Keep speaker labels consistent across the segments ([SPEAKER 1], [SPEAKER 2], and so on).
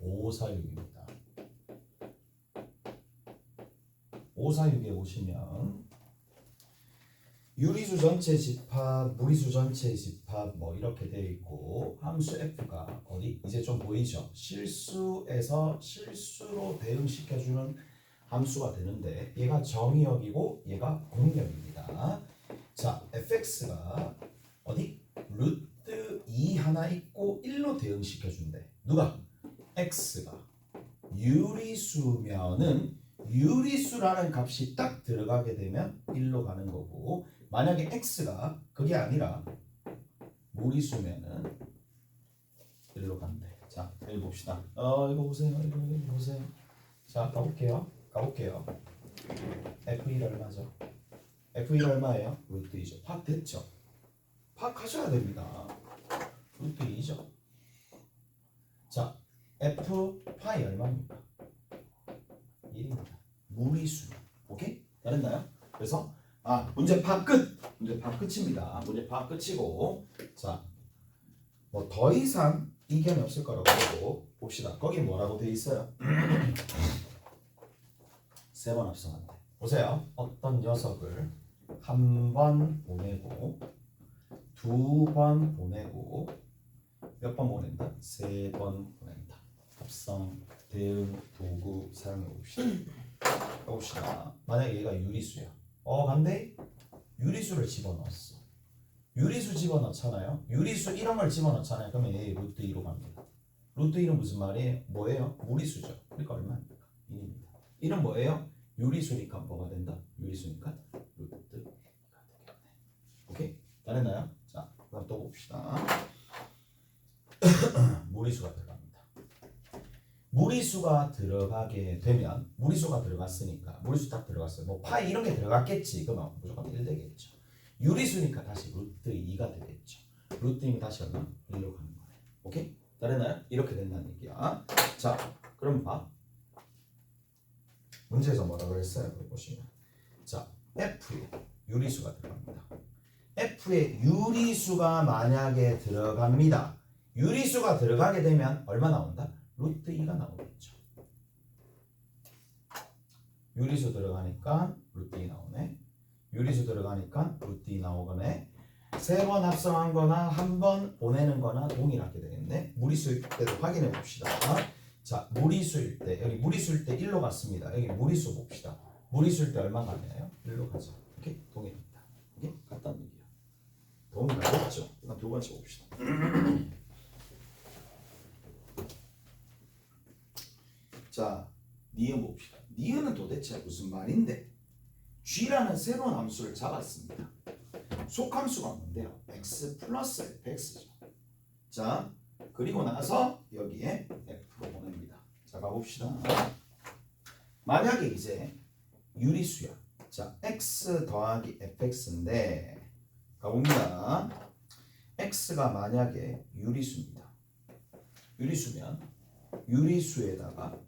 [SPEAKER 1] 546입니다. 546에 오시면 유리수 전체 집합, 무리수 전체 집합 뭐 이렇게 되어 있고 함수 f가 어디 이제 좀 보이죠? 실수에서 실수로 대응시켜 주는 함수가 되는데 얘가 정의역이고 얘가 공역입니다. 자, fx가 어디 루트 2 하나 있고 1로 대응시켜 준대. 누가? X가 유리수면은 유리수라는 값이 딱 들어가게 되면 1로 가는 거고 만약에 x가 그게 아니라 무리수면은 1로 간대. 자, 여기 봅시다. 어, 이거 보세요. 이거, 이거 보세요. 자, 가볼게요. 가볼게요. F1 얼마죠? F1 얼마예요? 루트 2죠. 파 됐죠? 파하셔야 됩니다. 루트 2죠. 자, F 파이 얼마입니까? 1입니다. 무리수. 오케이? 다른가요? 그래서 아 문제 파 끝. 문제 파 끝입니다. 문제 파 끝이고 자뭐 더 이상 이견이 없을 거라고 보고 봅시다. 거기 뭐라고 돼 있어요? 세번 합성한대. 보세요. 어떤 녀석을 한 번 보내고 두 번 보내고 몇 번 보낸다? 세 번 보낸다. 합성 대응 도구 사용해 봅시다. 봅시다. 만약에 얘가 유리수야. 어, 근데 유리수를 집어넣었어. 유리수 집어넣잖아요. 유리수 이런 걸 집어넣잖아요. 그러면 얘 루트 2로 갑니다. 루트 1은 무슨 말이에요? 뭐예요? 무리수죠. 그러니까 얼마입니까? 1입니다. 1은 뭐예요? 유리수니까 뭐가 된다? 유리수니까 루트 2가 되겠네. 오케이? 다르나요? 자, 그럼 또 봅시다. 무리수가 들어갑니다. 무리수가 들어가게 되면 무리수가 들어갔으니까 무리수 딱 들어갔어요. 뭐 파이 이런 게 들어갔겠지. 그러면 무조건 1 되겠죠. 유리수니까 다시 루트 2가 되겠죠. 루트 2면 다시 얼마? 1로 가는 거네. 오케이? 다르나요? 이렇게 된다는 얘기야. 자, 그럼 봐. 문제에서 뭐라 그랬어요? 여기 보시면. 자, F에 유리수가 들어갑니다. F에 유리수가 만약에 들어갑니다. 유리수가 들어가게 되면 얼마 나온다? 루트 2가 나오겠죠. 유리수 들어가니까 루트 2 나오네. 유리수 들어가니까 루트 2 나오거네. 세 번 합성한 거나 한 번 보내는 거나 동일하게 되겠네. 무리수일 때도 확인해 봅시다. 자, 무리수일 때 여기 무리수일 때 1로 갔습니다. 여기 무리수 봅시다. 무리수일 때 얼마 가냐요? 1로 가죠. 오케이? 동일합니다. 오케이? 같다는 얘기야. 동일하겠죠. 그다음 두 번째 봅시다. 자, 니은 봅시다. 니은은 도대체 무슨 말인데? G라는 새로운 함수를 잡았습니다. 속함수가 뭔데요? x 플러스 fx죠. 자, 그리고 나서 여기에 f로 보냅니다. 자, 가봅시다. 만약에 이제 유리수야. 자, x 더하기 fx인데 가봅니다. x가 만약에 유리수입니다. 유리수면 유리수에다가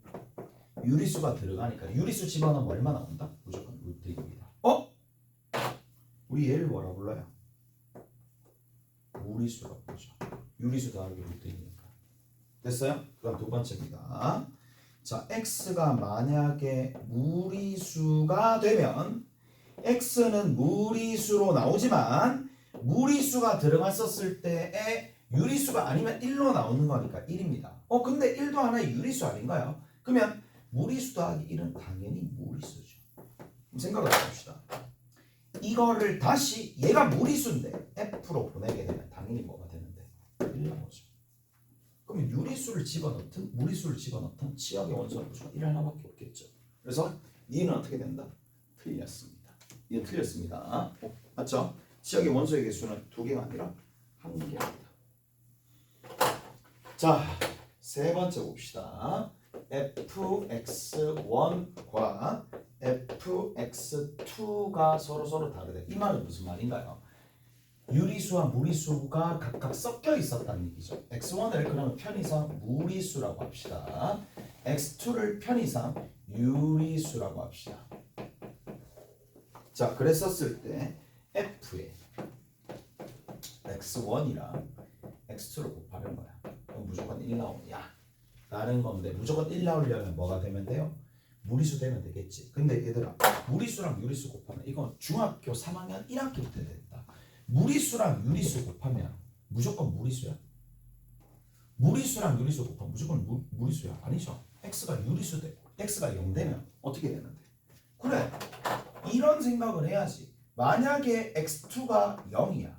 [SPEAKER 1] 유리수가 들어가니까 유리수 집어넣으면 얼마 나온다? 무조건 루트 2입니다. 어? 우리 얘를 뭐라 불러요? 무리수라고 부르죠. 유리수 더하기 2니까. 됐어요? 그럼 두 번째입니다. 자, x가 만약에 무리수가 되면 x는 무리수로 나오지만 무리수가 들어갔었을 때에 유리수가 아니면 1로 나오는 거니까 1입니다. 어, 근데 1도 하나의 유리수 아닌가요? 그러면 무리수 더하기 1은 당연히 무리수죠. 생각을 해봅시다. 이거를 다시 얘가 무리수인데 F로 보내게 되면 당연히 뭐가 되는데 1 나오죠. 그러면 유리수를 집어넣든 무리수를 집어넣든 치역의 원소는 무조건 1 하나밖에 없겠죠. 그래서 이는 어떻게 된다? 틀렸습니다. 이는 틀렸습니다. 어, 맞죠? 치역의 원소의 개수는 두 개가 아니라 한 개입니다. 자, 세 번째 봅시다. Fx1과 fx2가 서로 서로 다르대. 이 말은 무슨 말인가요? 유리수와 무리수가 각각 섞여 있었다는 얘기죠. x1을 그러면 편의상 무리수라고 합시다. x2를 편의상 유리수라고 합시다. 자, 그랬었을 때 f에 x1이랑 x2를 곱하는 거야. 그럼 무조건 1 나오냐? 라는 건데 무조건 1 나오려면 뭐가 되면 돼요? 무리수 되면 되겠지. 근데 얘들아 무리수랑 유리수 곱하면 이건 중학교 3학년 1학기 때 됐다. 무리수랑 유리수 곱하면 무조건 무리수야? 무리수랑 유리수 곱하면 무조건 무, 무리수야? 아니죠. x가 유리수 되 x가 0 되면 어떻게 되는데? 그래 이런 생각을 해야지. 만약에 x2가 0이야.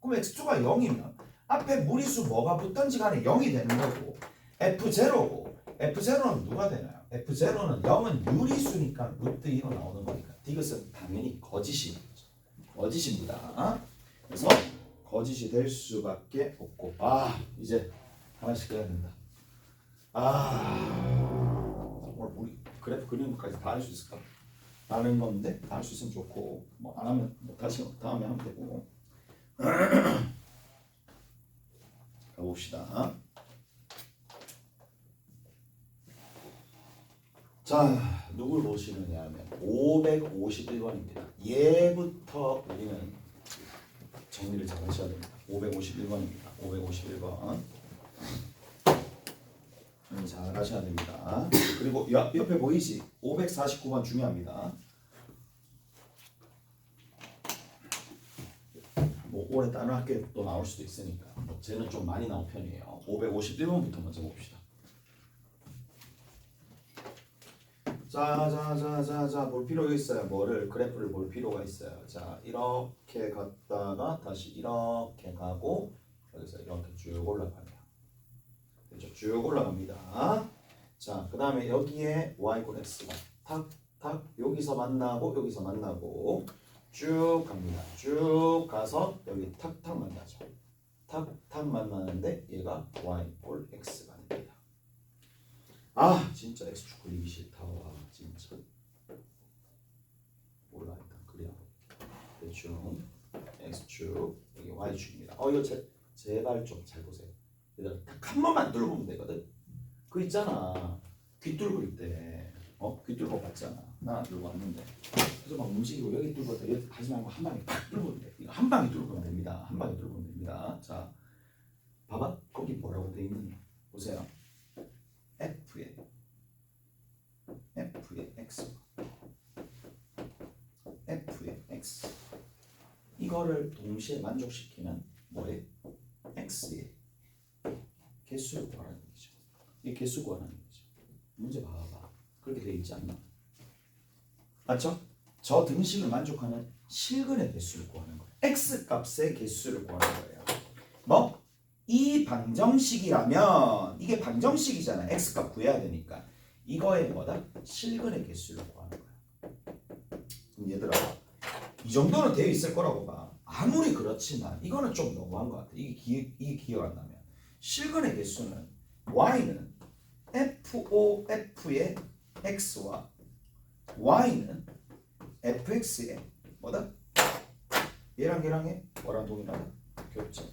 [SPEAKER 1] 그럼 x2가 0이면 앞에 무리수 뭐가 붙던지 간에 0이 되는 거고 f0고 f0는 누가 되나요? f0는 0은 유리수니까 루트 2로 나오는 거니까 이것은 당연히 거짓이 거짓입니다. 그래서 거짓이 될 수밖에 없고 아 이제 하나씩 해야 된다. 아 오늘 우리 그래프 그리는 것까지 다 할 수 있을까? 라는 건데 다 할 수 있으면 좋고 뭐 안 하면 뭐 다시 다음에 하면 되고 가봅시다. 자, 누굴 보시느냐 하면 551번입니다. 얘부터 우리는 정리를 잘 하셔야 됩니다. 551번입니다. 551번. 정리 잘 하셔야 됩니다. 그리고 옆, 옆에 보이지? 549번 중요합니다. 뭐 올해 다른 학교에 또 나올 수도 있으니까 뭐 쟤는 좀 많이 나온 편이에요. 551번부터 먼저 봅시다. 자자자자자 볼 필요가 있어요. 뭐를 그래프를 볼 필요가 있어요. 자 이렇게 갔다가 다시 이렇게 가고 여기서 이렇게 쭉 올라가네요. 그렇죠? 쭉 올라갑니다. 자 그 다음에 여기에 y 고 x가 탁 탁 여기서 만나고 여기서 만나고 쭉 갑니다. 쭉 가서 여기 탁 탁 만나죠. 탁 탁 만나는데 얘가 y 꼴 x가 됩니다. 아 진짜 x축 그리기 싫다 와 진짜 몰라 일단 그려 대충 x축 여기 y축입니다. 어 이거 제, 제발 좀 잘 보세요. 얘들아 딱한 번만 뚫어보면 되거든. 그 있잖아 귀뚫 그릴 때어 귀 뚫고 봤잖아. 나 뚫고 왔는데 그래서 막 움직이고 여기 뚫고 돼 여기 하지 말고 한 방에 팍 뚫으면 돼. 이거 한 방에 뚫으면 됩니다. 한 방에 뚫으면 됩니다. 자 봐봐 거기 뭐라고 돼 있느냐 보세요. f의 f의 x f의 x 이거를 동시에 만족시키는 뭐에 x의 개수를 구하라는 얘기죠. 이 개수 구하라는 얘기죠. 문제 봐봐. 그렇게 돼 있지 않나? 맞죠? 저 등식을 만족하는 실근의 개수를 구하는 거예요. x 값의 개수를 구하는 거예요. 뭐? 이 방정식이라면 이게 방정식이잖아. x 값 구해야 되니까 이거의 뭐다? 실근의 개수를 구하는 거야. 얘들아 이 정도는 되어 있을 거라고 봐. 아무리 그렇지만 이거는 좀 너무한 것 같아. 이게 기억 이게 기억 안 나면 실근의 개수는 y는 FOF의 x와 y는 fx의 뭐다? 얘랑 얘랑 의 뭐랑 동일하다? 교점.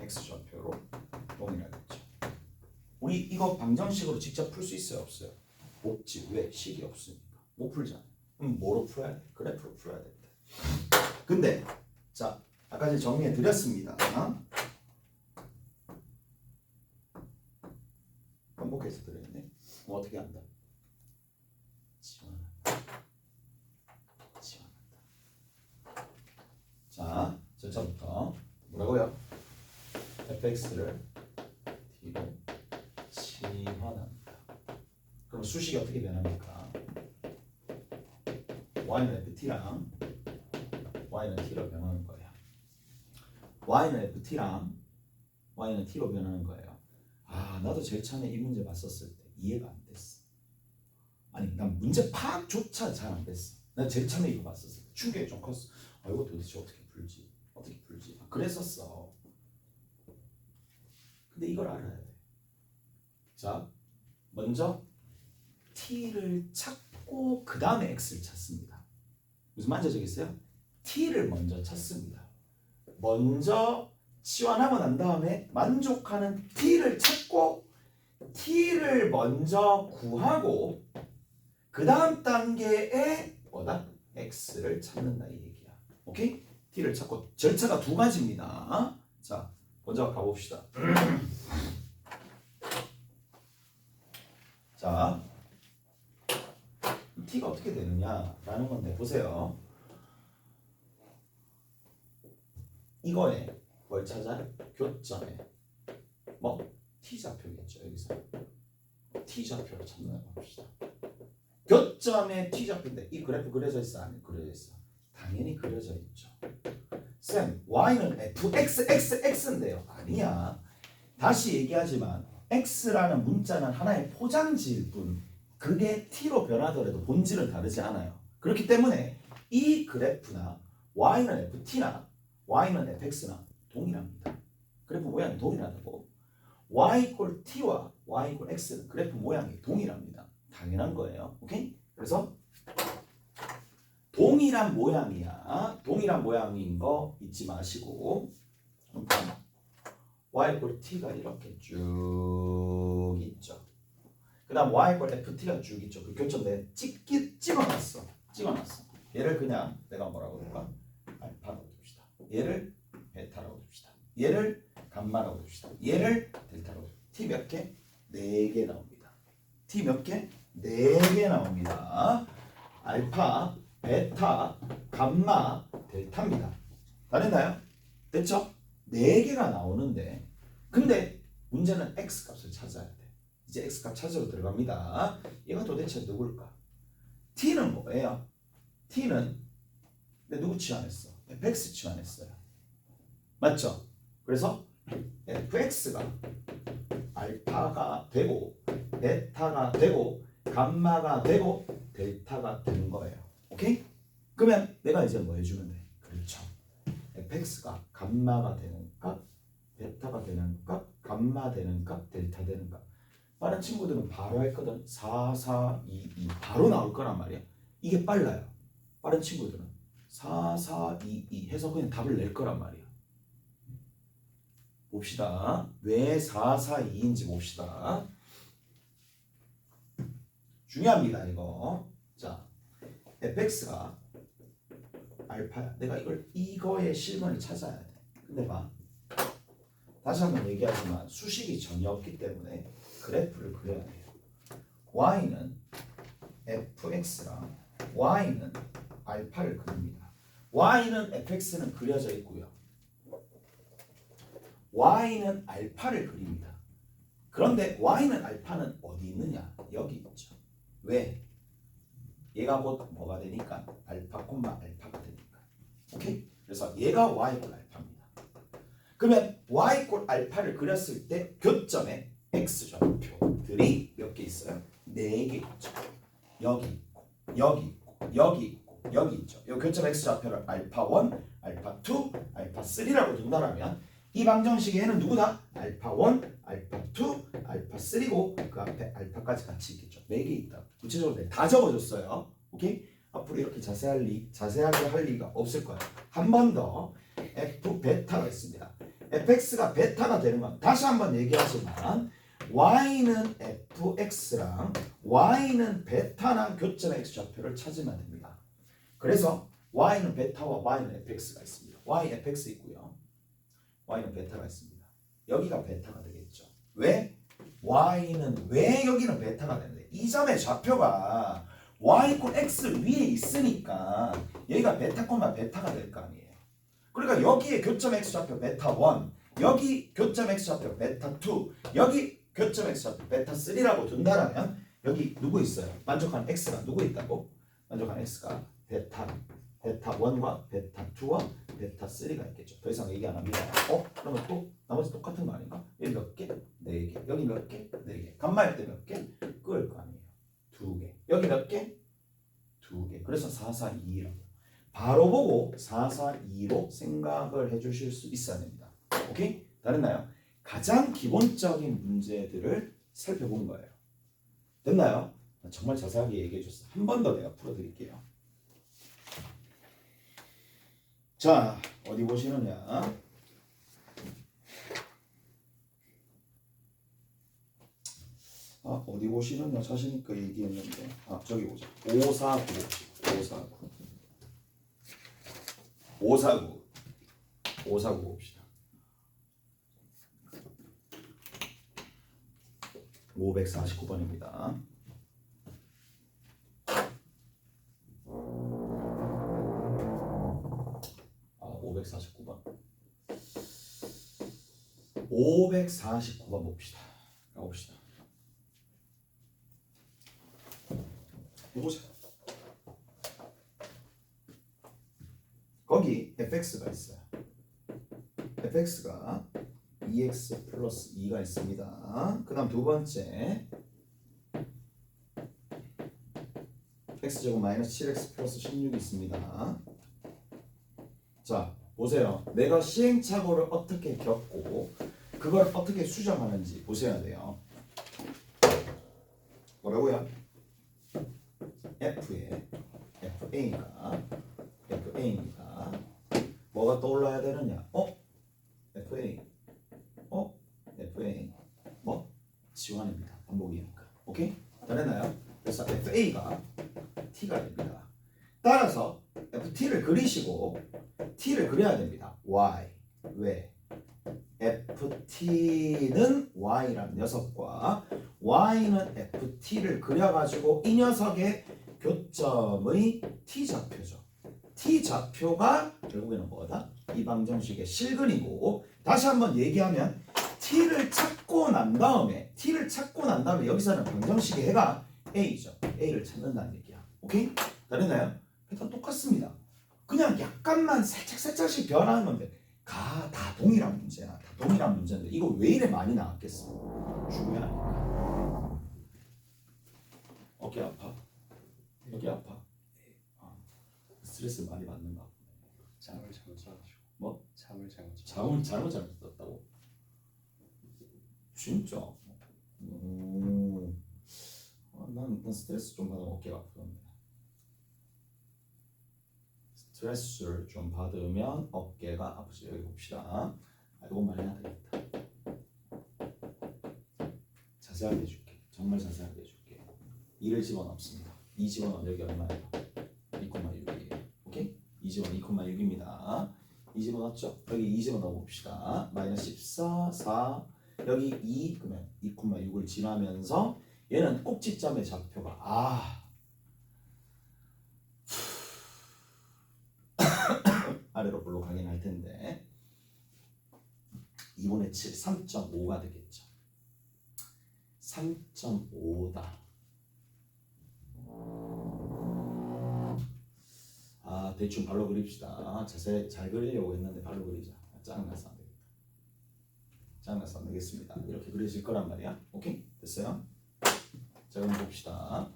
[SPEAKER 1] x좌표로 동일하겠죠. 우리 이거 방정식으로 직접 풀 수 있어요, 없어요? 없지. 왜? 식이 없으니까. 못 풀잖아. 그 럼 뭐로 풀어야 돼? 그래프로 풀어야 된다. 근데 자, 아까 전에 정리해 드렸습니다. 반복해서 드렸네. 그럼 어떻게 한다? 지원한다. 지원한다. 자, 절차부터 뭐라고요? fx를 t로 치환합니다. 그럼 수식이 어떻게 변합니까? Y는 ft랑 y는 t로 변하는 거예요. y는 ft랑 y는 t로 변하는 거예요. 아, 나도 제일 처음에 이 문제 봤었을 때 이해가 안 됐어. 아니, 난 문제 파악조차 잘 안 됐어. 난 제일 처음에 이거 봤었을 때 충격이 좀 컸어. 아, 이거 도대체 어떻게 풀지? 어떻게 풀지? 아, 그랬었어. 근데 이걸 알아야 돼. 자, 먼저 t를 찾고 그 다음에 x를 찾습니다. 무슨 말인지 아시겠어요? T를 먼저 찾습니다. 먼저 치환하고 난 다음에 만족하는 T를 찾고 T를 먼저 구하고 그 다음 단계에 뭐다? X를 찾는다 이 얘기야. 오케이? T를 찾고 절차가 두 가지입니다. 자, 먼저 가봅시다. 자, 뭐냐라는 건데 보세요. 이거에 뭘 찾아요? 교점에 뭐 t 좌표겠죠 여기서 t 좌표를 찾는 거 봅시다. 교점에 t 좌표인데 이 그래프 그려져 있어 안 그려져 있어? 당연히 그려져 있죠. 쌤 y는 fx x x인데요. 아니야. 다시 얘기하지만 x라는 문자는 하나의 포장지일 뿐 그게 t로 변하더라도 본질은 다르지 않아요. 그렇기 때문에 이 그래프나 y는 ft나 y는 fx나 동일합니다. 그래프 모양이 동일하다고. y 이퀄 t와 y 이퀄 x는 그래프 모양이 동일합니다. 당연한 거예요. 오케이? 그래서 동일한 모양이야. 동일한 모양인 거 잊지 마시고 y 이퀄 t가 이렇게 쭉 있죠. 그 다음 y 이퀄 ft가 쭉 있죠. 그 교점 내 찍기 찍어놨어. 찍어놨어. 얘를 그냥 내가 뭐라고 볼까? 알파라고 둡시다. 얘를 베타라고 둡시다. 얘를 감마라고 둡시다. 얘를 델타라고 둡시다. t 몇 개? 네 개 나옵니다. t 몇 개? 네 개 나옵니다. 알파, 베타, 감마, 델타입니다. 다 됐나요? 됐죠? 네 개가 나오는데 근데 문제는 x 값을 찾아야 돼. 이제 x 값 찾으러 들어갑니다. 얘가 도대체 누굴까? t는 뭐예요? t는 내 누구 치환했어? fx 치환했어요. 맞죠? 그래서 fx가 알파가 되고 베타가 되고 감마가 되고 델타가 되는 거예요. 오케이? 그러면 내가 이제 뭐 해주면 돼? 그렇죠. fx가 감마가 되는 값, 베타가 되는 값, 감마 되는 값, 델타 되는 값. 빠른 친구들은 바로 했거든. 4, 4, 2, 2 바로 나올 거란 말이야. 이게 빨라요. 빠른 친구들은 4, 4, 2, 2 해서 그냥 답을 낼 거란 말이야. 봅시다. 왜 4, 4, 2인지 봅시다. 중요합니다, 이거. 자, fx가 알파야. 내가 이걸 이거의 실근을 찾아야 돼. 근데 봐. 다시 한번 얘기하지만 수식이 전혀 없기 때문에 그래프를 그려야 돼요. y는 fx랑 y는 알파를 그립니다. y는 fx는 그려져 있고요. y는 알파를 그립니다. 그런데 y는 알파는 어디 있느냐? 여기 있죠. 왜? 얘가 곧 뭐가 되니까 알파 콤마 알파가 되니까. 오케이? 그래서 얘가 y 꼴 알파입니다. 그러면 y 꼴 알파를 그렸을 때 교점에 x 좌표들이 몇 개 있어요? 네 개 있죠. 여기 있고 여기 있고 여기 있고 여기 있죠. 이 교점 x 좌표를 알파 1, 알파 2, 알파 3라고 둔다라면 이 방정식에는 누구다? 알파 1, 알파 2, 알파 3고 그 앞에 알파까지 같이 있겠죠. 네 개 있다. 구체적으로 내가 다 적어줬어요. 오케이? 앞으로 이렇게 자세할 리, 자세하게 할 리가 없을 거예요. 한번 더 f 베타가 있습니다. fx가 베타가 되는 건 다시 한번 얘기하지만 y는 fx랑 y는 베타나 교점 x 좌표를 찾으면 됩니다. 그래서 y는 베타와 y는 fx가 있습니다. y fx 있고요. y는 베타가 있습니다. 여기가 베타가 되겠죠. 왜? y는 왜 여기는 베타가 되는데 이 점의 좌표가 y 이퀄 x 위에 있으니까 여기가 베타 콤마 베타가 될 거 아니에요. 그러니까 여기에 교점 x 좌표 베타 1, 여기 교점 x 좌표 베타 2, 여기 교점 x 좌표 베타 3라고 둔다라면 여기 누구 있어요? 만족하는 x가 누구 있다고? 만족하는 x가 베타 베타 1과 베타 2와 베타 3가 있겠죠. 더 이상 얘기 안 합니다. 어? 그러면 또 나머지 똑같은 거 아닌가? 여기 몇 개? 네 개. 여기 몇 개? 네 개. 감마일 때몇 개? 끄을 거 아니에요. 두 개. 여기 몇 개? 두 개. 그래서 4, 4, 2라고. 바로 보고 4, 4, 2로 생각을 해주실 수 있어야 됩니다. 오케이? 다르나요? 가장 기본적인 문제들을 살펴본 거예요. 됐나요? 정말 자세하게 얘기해 줬어요. 한번 더 내가 풀어드릴게요. 자, 어디 보시느냐? 아, 어디 보시느냐 자신있게 얘기했는데 아, 저기 보자 549 549 549 549 봅시다 549번입니다. 아, 549번. 549번 봅시다. 가봅시다. 보자. 거기 fx가 있어요. fx가 2x 플러스 2가 있습니다. 그 다음 두 번째 x제곱 마이너스 7x 플러스 16이 있습니다. 자 보세요. 내가 시행착오를 어떻게 겪고 그걸 어떻게 수정하는지 보셔야 돼요. 뭐라고요? f의 fa가 fa입니다. 뭐가 떠올라야 되느냐? 어? fa 어? fa 뭐? 지원입니다. 반복이니까. 오케이? 잘했나요? 그래서 fa가 t가 됩니다. 따라서 ft를 그리시고 t를 그려야 됩니다. y 왜? ft는 y라는 녀석과 y는 ft를 그려가지고 이 녀석의 교점의 t 좌표죠. t 좌표가 결국에는 뭐다? 이 방정식의 실근이고 다시 한번 얘기하면 t를 찾고 난 다음에 t를 찾고 난 다음에 여기서는 방정식의 해가 a죠. a를 찾는다는 얘기야. 오케이? 다르나요? 패턴 똑같습니다. 그냥 약간만 살짝 살짝씩 변하는 건데 가 다 동일한 문제야. 다 동일한 문제인데 이거 왜 이래 많이 나왔겠어? 중요하니까. 어깨 아파? 어깨 아파? 아, 스트레스 많이 받는가?
[SPEAKER 2] 잠을 잘못 자가지고
[SPEAKER 1] 뭐?
[SPEAKER 2] 잠을 잘못 자.
[SPEAKER 1] 잠을 잘못 잘못 잤다고? 진짜? 음, 아, 난, 난 스트레스 좀 받으면 어깨가 아프던데. 스트레스를 좀 받으면 어깨가 아프지. 여기 봅시다. 아, 이것만 해야 되겠다. 자세하게 해줄게. 정말 자세하게 해줄게. 2를 집어넣습니다. 2 집어넣으면 여기 얼마예요? 2,6이에요. 오케이? 2 집어넣 2,6입니다. 2 집어넣었죠? 여기 2 집어넣어 봅시다. 마이너스 14, 4 여기 2 그러면 2,6을 지나면서 얘는 꼭지점의 좌표가 아 아래로 볼로 가긴 할 텐데 2분의 7, 3.5가 되겠죠. 3.5다. 아 대충 발로 그립시다. 자세 잘 그리려고 했는데 발로 그리자. 짜증나서 안 되겠다. 짜증나서 안 되겠습니다. 이렇게 그려질 거란 말이야. 오케이 됐어요? 자 그럼 봅시다.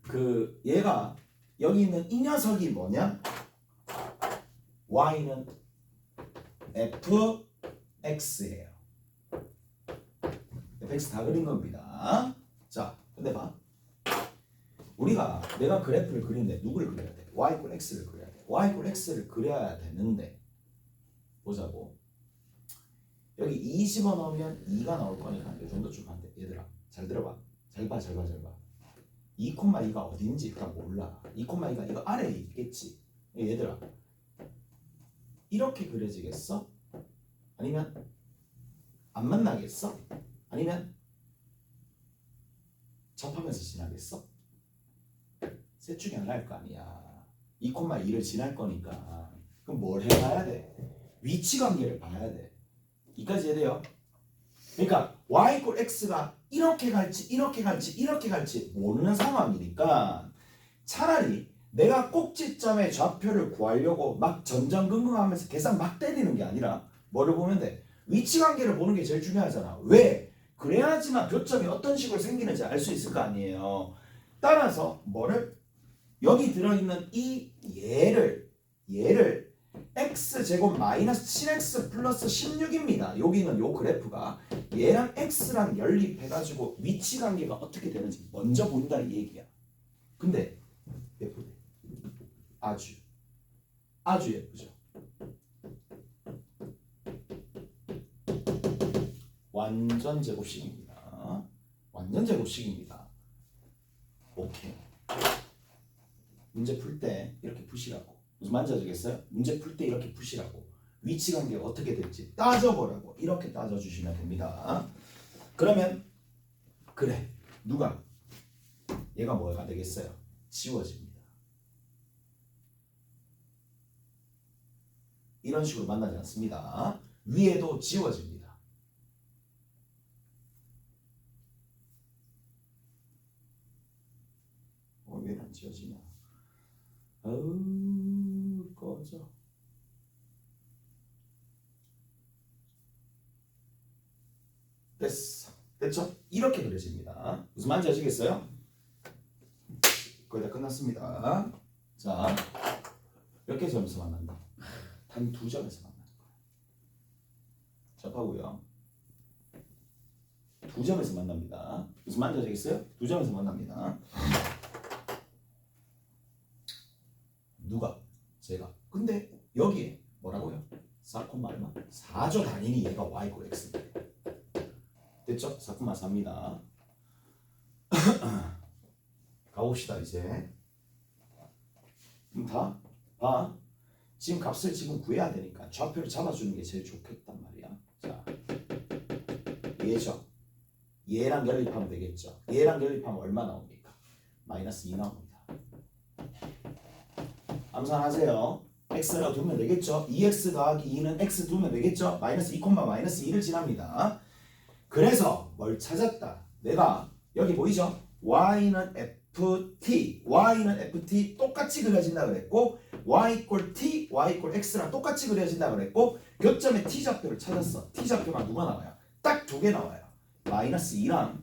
[SPEAKER 1] 그 얘가 여기 있는 이 녀석이 뭐냐? y는 fx예요. fx 다 그린 겁니다. 자, 근데 봐. 우리가 내가 그래프를 그리는데 누구를 그려야 돼? y 이퀄 x를 그려야 돼. y 이퀄 x를 그려야 되는데 보자고. 여기 2 집어넣으면 2가 나올 거니까 이 정도쯤 한대. 얘들아, 잘 들어봐. 잘 봐, 잘 봐, 잘 봐. 2,2가 어딘지 일단 몰라. 2,2가 이거 아래에 있겠지. 얘들아, 이렇게 그려지겠어? 아니면 안 만나겠어? 아니면 접하면서 지나겠어? 셋 중에 하나일 거 아니야. 2,2를 지날 거니까 그럼 뭘 해봐야 돼? 위치 관계를 봐야 돼. 이까지 해야 돼요. 그러니까 y 꼴 x가 이렇게 갈지 이렇게 갈지 이렇게 갈지 모르는 상황이니까 차라리 내가 꼭지점의 좌표를 구하려고 막 전전긍긍하면서 계산 막 때리는 게 아니라 뭐를 보면 돼? 위치 관계를 보는 게 제일 중요하잖아. 왜? 그래야지만 교점이 어떤 식으로 생기는지 알 수 있을 거 아니에요. 따라서 뭐를 여기 들어있는 이 얘를 얘를 x 제곱 마이너스 7x 플러스 16입니다. 여기는 요 그래프가 얘랑 x랑 연립해가지고 위치 관계가 어떻게 되는지 먼저 본다 이 얘기야. 근데 예쁘네. 아주 아주 예쁘죠. 완전 제곱식입니다. 완전 제곱식입니다. 오케이. 문제 풀 때 이렇게 푸시라고. 무슨 말인지 아시겠어요? 문제 풀 때 이렇게 푸시라고. 위치 관계가 어떻게 될지 따져보라고. 이렇게 따져주시면 됩니다. 그러면 그래. 누가? 얘가 뭐가 되겠어요? 지워집니다. 이런 식으로 만나지 않습니다. 위에도 지워집니다. 어, 왜안 지워지냐? 아우 꺼져. 됐어. 됐죠? 이렇게 그려집니다. 무슨 말인지 아시겠어요? 거의 다 끝났습니다. 자, 몇 개 점에서 만난다? 단 두 점에서 만나는 거야. 접하고요. 두 점에서 만납니다. 무슨 말인지 아시겠어요? 두 점에서 만납니다. 누가? 제가. 근데 여기에 뭐라고요? 4콤마 얼마? 4조 단위니 얘가 y고 x인데. 됐죠? 4콤마 4입니다. 가봅시다 이제. 그럼 다 봐. 지금 값을 지금 구해야 되니까 좌표를 잡아주는 게 제일 좋겠단 말이야. 자, 얘죠. 얘랑 연립하면 되겠죠. 얘랑 연립하면 얼마 나옵니까? 마이너스 2 나옵니다. 암산하세요. x가 두면 되겠죠. 2x 더하기 2는 x 두면 되겠죠. 마이너스 2, 마이너스 2를 지납니다. 그래서 뭘 찾았다. 내가 여기 보이죠? y는 ft, y는 ft 똑같이 그려진다 그랬고 y 이꼴 t, y 이꼴 x랑 똑같이 그려진다 그랬고 교점의 t 좌표를 찾았어. t 좌표가 누가 나와요? 딱 두 개 나와요. 마이너스 2랑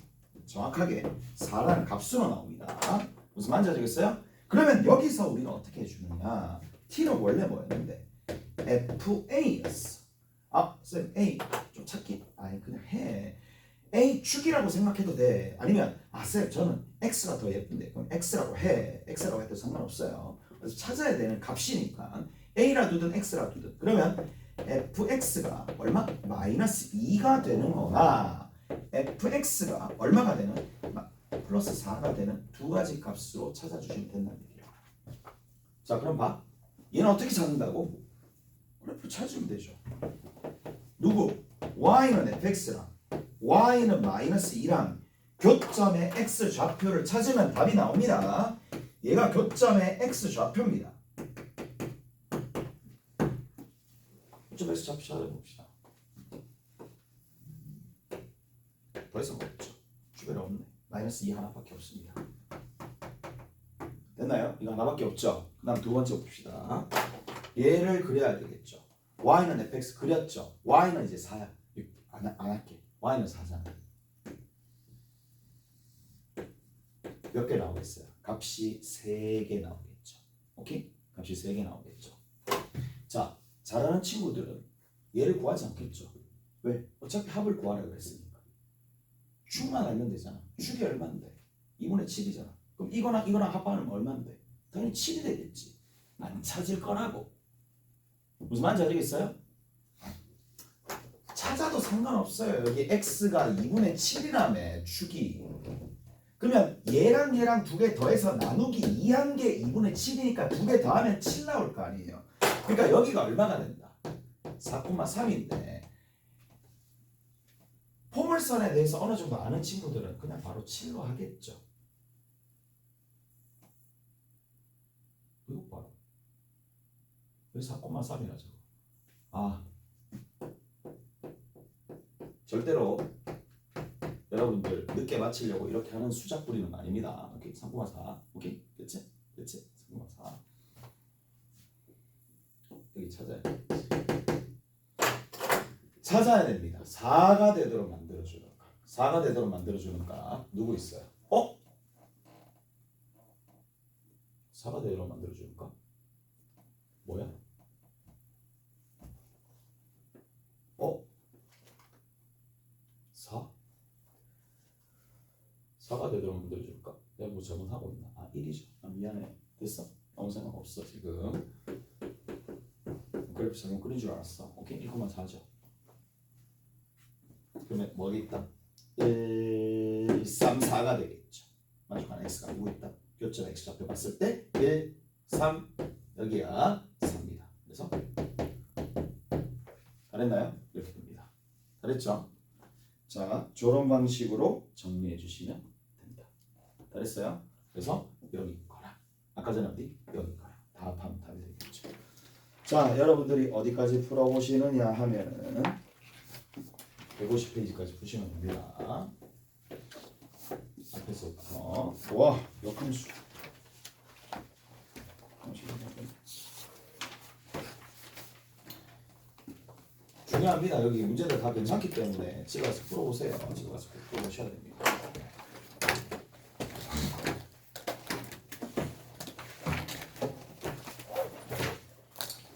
[SPEAKER 1] 정확하게 4라는 값으로 나옵니다. 무슨 말인지 아시겠어요? 그러면 여기서 우리는 어떻게 해주느냐? t는 원래 뭐였는데? fa였어. 아, 쌤 A 좀 찾기 아니 그냥 해. A 축이라고 생각해도 돼. 아니면 아쌤 저는 X가 더 예쁜데 그럼 X라고 해. X라고 해도 상관없어요. 그래서 찾아야 되는 값이니까 A라 두든 X라 두든 그러면 fx가 얼마? 마이너스 2가 되는 거나 fx가 얼마가 되는? 마- 플러스 4가 되는 두 가지 값으로 찾아주시면 된다는 얘기예요. 자 그럼 봐. 얘는 어떻게 찾는다고? 그래프 찾으면 되죠. 누구? y는 fx랑 y는 마이너스 2랑 교점의 x 좌표를 찾으면 답이 나옵니다. 얘가 교점의 x 좌표입니다. 교점에서 찾아봅시다. 더 이상 없죠. 주변에 없네. 마이너스 2 하나밖에 없습니다. 됐나요? 이거 하나밖에 없죠. 그다음 두 번째 봅시다. 얘를 그려야 되겠죠. y는 fx 그렸죠. y는 이제 4야. 안, 안 할게. y는 4잖아. 몇 개 나오겠어요? 값이 3개 나오겠죠. 오케이? 값이 3개 나오겠죠. 자, 잘하는 친구들은 얘를 구하지 않겠죠. 왜? 어차피 합을 구하라고 했으니까. 축만 알면 되잖아. 축이 얼마인데? 2분의 7이잖아. 그럼 이거랑 이거랑 합하면 얼마인데? 당연히 7이 되겠지. 안 찾을 거라고. 무슨 말인지 아시겠어요? 찾아도 상관없어요. 여기 x가 2분의 7이라며 축이. 그러면 얘랑 얘랑 두 개 더해서 나누기 2한 게 2분의 7이니까 두 개 더하면 7 나올 거 아니에요. 그러니까 여기가 얼마가 된다? 4,3인데 포물선에 대해서 어느 정도 아는 친구들은 그냥 바로 7로 하겠죠. 이거 봐라. 왜 4,3이라 저거? 아 절대로 여러분들 늦게 마치려고 이렇게 하는 수작 부리는 거 아닙니다. 오케이 3,4 오케이? 됐지? 3,4 여기 찾아야 돼. 찾아야 됩니다. 4가 되도록 만들어주는 거. 4가 되도록 만들어주는 거 누구 있어요? 어? 4가 되도록 만들어주는 거 뭐야? 어? 4? 4가 되도록 만들어줄까? 내가 뭐 잘못하고 있나? 아 1이죠. 아 미안해. 됐어. 아무 생각 없어 지금. 그래프 잘못 그린 줄 알았어. 오케이 1,4죠. 뭐가 있다? 1, 3, 4가 되겠죠. 만족하는 x가 누구 있다? 교점 x 좌표 봤을 때 1, 3 여기가 4입니다. 그래서 잘했나요? 이렇게 됩니다. 잘했죠? 자, 저런 방식으로 정리해 주시면 됩니다. 잘했어요? 그래서 여기 거라. 아까 전에 어디? 여기 거라. 다 합하면 답이 되겠죠. 자, 여러분들이 어디까지 풀어보시느냐 하면은 150페이지까지 푸시면 됩니다. 앞에서부터 와, 역함수. 중요합니다. 여기 문제들 다 괜찮기 때문에 찍어서 풀어보세요. 찍어서 꼭 풀어보셔야 됩니다.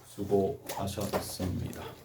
[SPEAKER 1] 수고하셨습니다.